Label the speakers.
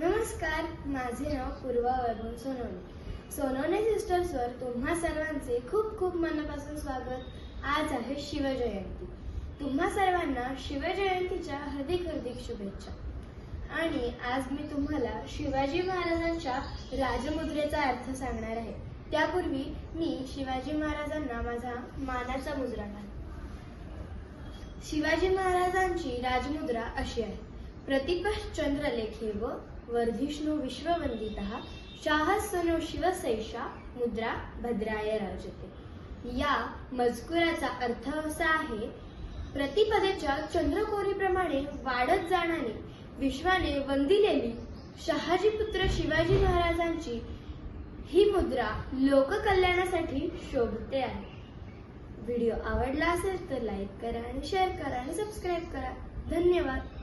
Speaker 1: नमस्कार माझे नाव पूर्वा वैभव सोनवणे. सोनवणे सिस्टर्सवर तुम्हा सर्वांचे खूप खूप मनापासून स्वागत. आज आहे शिवजयंती. तुम्हा सर्वांना शिवजयंतीच्या हार्दिक हार्दिक शुभेच्छा. आणि आज मी तुम्हाला शिवाजी महाराजांच्या राजमुद्रेचा अर्थ सांगणार आहे. त्यापूर्वी मी शिवाजी महाराजांना माझा मानाचा मुद्रा घालते. शिवाजी महाराजांची राजमुद्रा अशी आहे. प्रतिपः चंद्रलेखे व वर्धिष्णू शाहसनो शिवसैषा मुद्रा भद्राय राजते। या मजकुराचा अर्थ असा आहे प्रतिपदेच्या चंद्रकोरीप्रमाणे वाढत जाणारी विश्वाने वंदिलेली शहाजी पुत्र शिवाजी महाराजांची ही मुद्रा लोककल्याणासाठी शोभते आहे. व्हिडिओ आवडला असेल तर लाईक करा आणि शेअर करा आणि सबस्क्राईब करा. धन्यवाद.